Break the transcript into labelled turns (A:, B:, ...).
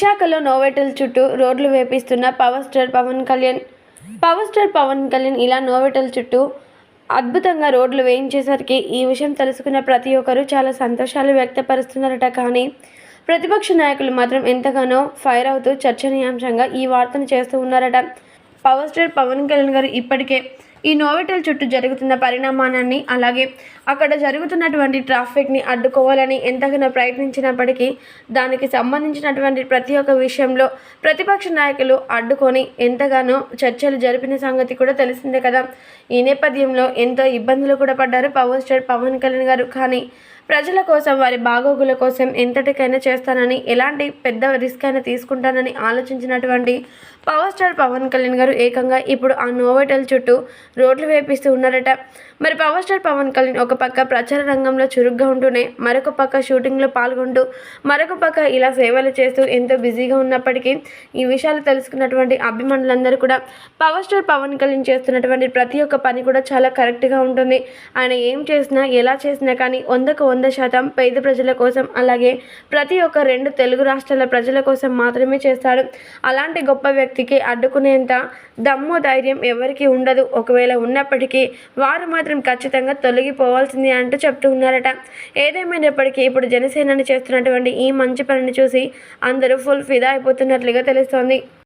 A: విశాఖలో నోవెటల్ చుట్టూ రోడ్లు వేపిస్తున్న power star Pawan Kalyan. Power star Pawan Kalyan ఇలా నోవెటల్ చుట్టూ అద్భుతంగా రోడ్లు వేయించేసరికి ఈ విషయం తెలుసుకున్న ప్రతి ఒక్కరూ చాలా సంతోషాలు వ్యక్తపరుస్తున్నారట కానీ ప్రతిపక్ష నాయకులు మాత్రం ఎంతగానో ఫైర్ అవుతూ చర్చనీయాంశంగా ఈ వార్తను చేస్తూ ఉన్నారట. పవర్ స్టార్ పవన్ కళ్యాణ్ గారు ఇప్పటికే ఈ నోవెటల్ చుట్టూ జరుగుతున్న పరిణామానాన్ని అలాగే అక్కడ జరుగుతున్నటువంటి ట్రాఫిక్ని అడ్డుకోవాలని ఎంతగానో ప్రయత్నించినప్పటికీ దానికి సంబంధించినటువంటి ప్రతి ఒక్క విషయంలో ప్రతిపక్ష నాయకులు అడ్డుకొని ఎంతగానో చర్చలు జరిపిన సంగతి కూడా తెలిసిందే కదా. ఈ నేపథ్యంలో ఎంతో ఇబ్బందులు కూడా పడ్డారు పవర్ స్టార్ పవన్ కళ్యాణ్ గారు. కానీ ప్రజల కోసం వారి బాగోగుల కోసం ఎంతటికైనా చేస్తానని ఎలాంటి పెద్ద రిస్క్ అయినా తీసుకుంటానని ఆలోచించినటువంటి పవర్ స్టార్ పవన్ కళ్యాణ్ గారు ఏకంగా ఇప్పుడు ఆ నోవెటల్ చుట్టూ రోడ్లు వేపిస్తూ ఉన్నారట. మరి పవర్ స్టార్ పవన్ కళ్యాణ్ ఒక పక్క ప్రచార రంగంలో చురుగ్గా ఉంటూనే మరొక పక్క షూటింగ్లో పాల్గొంటూ మరొక పక్క ఇలా సేవలు చేస్తూ ఎంతో బిజీగా ఉన్నప్పటికీ ఈ విషయాలు తెలుసుకున్నటువంటి అభిమానులందరూ కూడా పవర్ స్టార్ పవన్ కళ్యాణ్ చేస్తున్నటువంటి ప్రతి ఒక్క పని కూడా చాలా కరెక్ట్గా ఉంటుంది. ఆయన ఏం చేసినా ఎలా చేసినా కానీ వందకు వంద వంద శాతం పేద ప్రజల కోసం అలాగే ప్రతి ఒక్క రెండు తెలుగు రాష్ట్రాల ప్రజల కోసం మాత్రమే చేస్తాడు. అలాంటి గొప్ప వ్యక్తికి అడ్డుకునేంత దమ్ము ధైర్యం ఎవరికి ఉండదు. ఒకవేళ ఉన్నప్పటికీ వారు మాత్రం ఖచ్చితంగా తొలగిపోవాల్సింది అంటూ చెప్తూ ఉన్నారట. ఏదేమైనప్పటికీ ఇప్పుడు జనసేనని చేస్తున్నటువంటి ఈ మంచి పనిని చూసి అందరూ ఫుల్ ఫిదా అయిపోతున్నట్లుగా తెలుస్తోంది.